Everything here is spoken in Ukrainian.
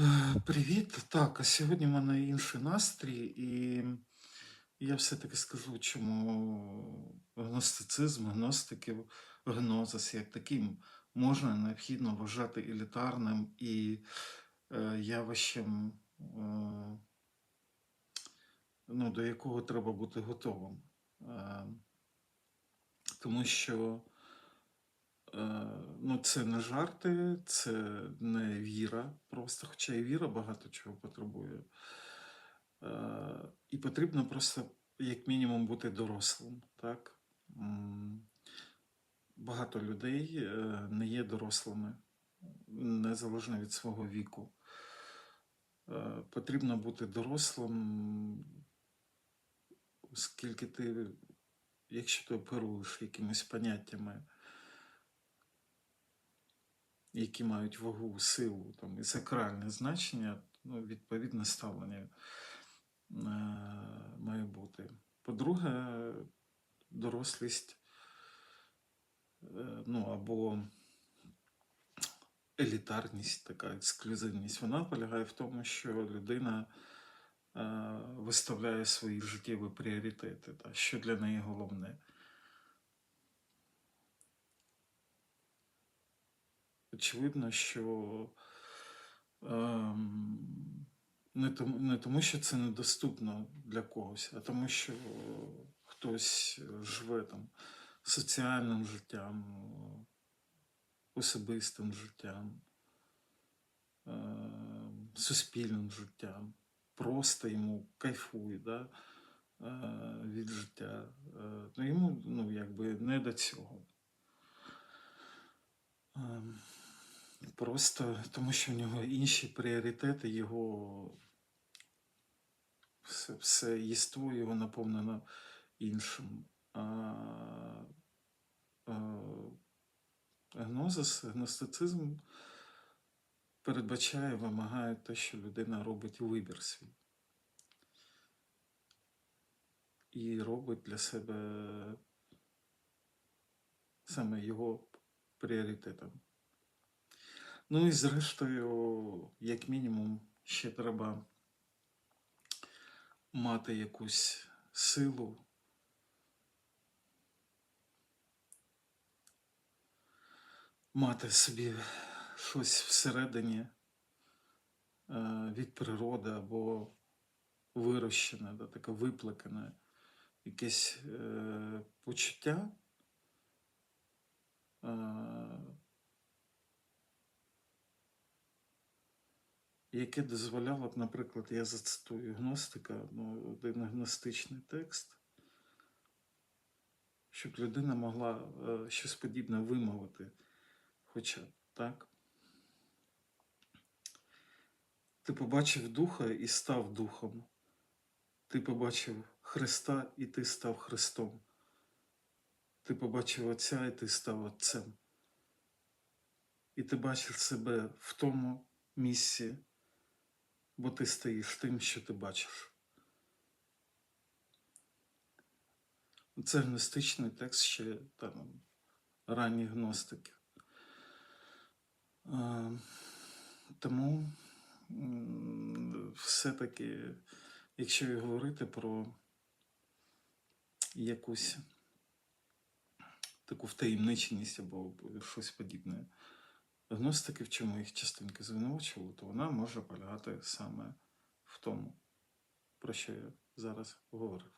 Е, Привіт. Так, а сьогодні в мене інший настрій, і я все-таки скажу, чому гностицизм, гностиків, гнозис як таким можна необхідно вважати елітарним і е, явищем, е, ну, до якого треба бути готовим. Е, тому що Ну, це не жарти, це не віра просто, хоча і віра багато чого потребує. Е, І потрібно просто, як мінімум, бути дорослим. Так? Багато людей е, не є дорослими, незалежно від свого віку. Е, Потрібно бути дорослим, оскільки ти, якщо ти оперуєш якимись поняттями, які мають вагу, силу там, і сакральне значення, ну, відповідне ставлення е, має бути. По-друге, дорослість е, ну, або елітарність, така ексклюзивність, вона полягає в тому, що людина е, виставляє свої життєві пріоритети, та, що для неї головне. Очевидно, що ем, не, тому, не тому, що це недоступно для когось, а тому, що хтось живе там соціальним життям, особистим життям, ем, суспільним життям, просто йому кайфує да, е, від життя. Е, Ну, йому ну, якби не до цього. Просто тому, що в нього інші пріоритети, його все, все єство його наповнено іншим. А, а гнозис, гностицизм передбачає, вимагає те, що людина робить вибір свій. І робить для себе саме його пріоритетом. Ну і зрештою, як мінімум, ще треба мати якусь силу. Мати собі щось всередині е, від природи або вирощене, да, таке виплекане, якесь е, почуття. Е, яке дозволяло б, наприклад, я зацитую гностика, ну, один гностичний текст, щоб людина могла е, щось подібне вимовити, хоча так. Ти побачив Духа і став Духом. Ти побачив Христа і ти став Христом. Ти побачив Отця і ти став Отцем. І ти бачиш себе в тому місці, бо ти стоїш тим, що ти бачиш. Це гностичний текст ще там ранні гностики. Тому все-таки, якщо говорити про якусь таку втаємниченість або щось подібне, гностики, в чому їх частинки звинувачували, то вона може полягати саме в тому, про що я зараз говорив.